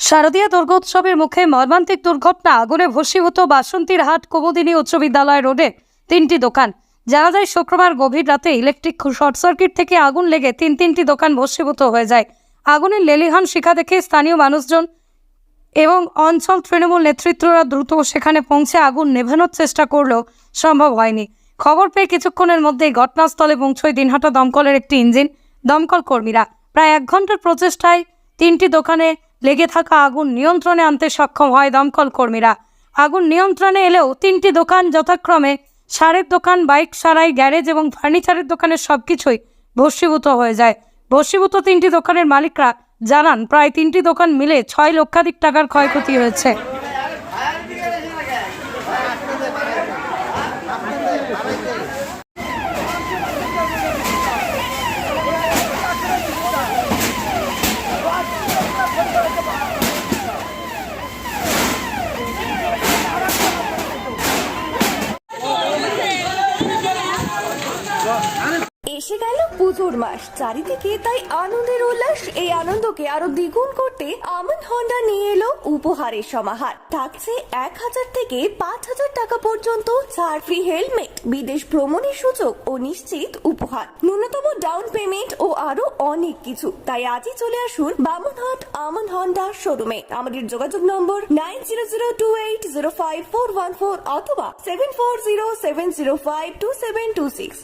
শারদীয় দুর্গোৎসবের মুখে মর্মান্তিক দুর্ঘটনা, আগুনে ভস্মীভূত বাসন্তীর হাট, কুমুদিনী উচ্চ বিদ্যালয় রোডে তিনটি দোকান। জানা যায়, শুক্রবার গভীর রাতে ইলেকট্রিক শর্ট সার্কিট থেকে আগুন লেগে তিন তিনটি দোকান ভস্মীভূত হয়ে যায়। আগুনের লেলিহান শিখা দেখে স্থানীয় মানুষজন এবং অঞ্চল তৃণমূল নেতৃত্বরা দ্রুত সেখানে পৌঁছে আগুন নেভানোর চেষ্টা করলেও সম্ভব হয়নি। খবর পেয়ে কিছুক্ষণের মধ্যেই ঘটনাস্থলে পৌঁছয় দিনহাটা দমকলের একটি ইঞ্জিন। দমকল কর্মীরা। প্রায় এক ঘণ্টার প্রচেষ্টায় তিনটি দোকানে লেগে থাকা আগুন নিয়ন্ত্রণে আনতে সক্ষম হয় দমকল কর্মীরা। আগুন নিয়ন্ত্রণে এলেও তিনটি দোকান যথাক্রমে সারের দোকান, বাইক সারাই, গ্যারেজ এবং ফার্নিচারের দোকানের সব কিছুই ভস্মীভূত হয়ে যায়। ভস্মীভূত তিনটি দোকানের মালিকরা জানান, প্রায় তিনটি দোকান মিলে ছয় লক্ষাধিক টাকার ক্ষয়ক্ষতি হয়েছে। এসে গেল পুজোর মাস। চারিদিকে তাই আনন্দের উল্লাস। এই আনন্দকে আরও দ্বিগুণ করতে আমন হন্ডা নিয়ে এলো উপহারের সমাহার। থাকছে এক হাজার থেকে পাঁচ হাজার টাকা পর্যন্ত ছাড় ফ্রি হেলমেট বিদেশ ভ্রমণের সুযোগ ও নিশ্চিত উপহার। ন্যূনতম ডাউন পেমেন্ট ও আরও অনেক কিছু। তাই আজই চলে আসুন বামনহাট আমন হন্ডা শোরুমে আমাদের যোগাযোগ নম্বর nine zero zero two eight zero five four one four অথবা seven four zero seven zero five two seven two six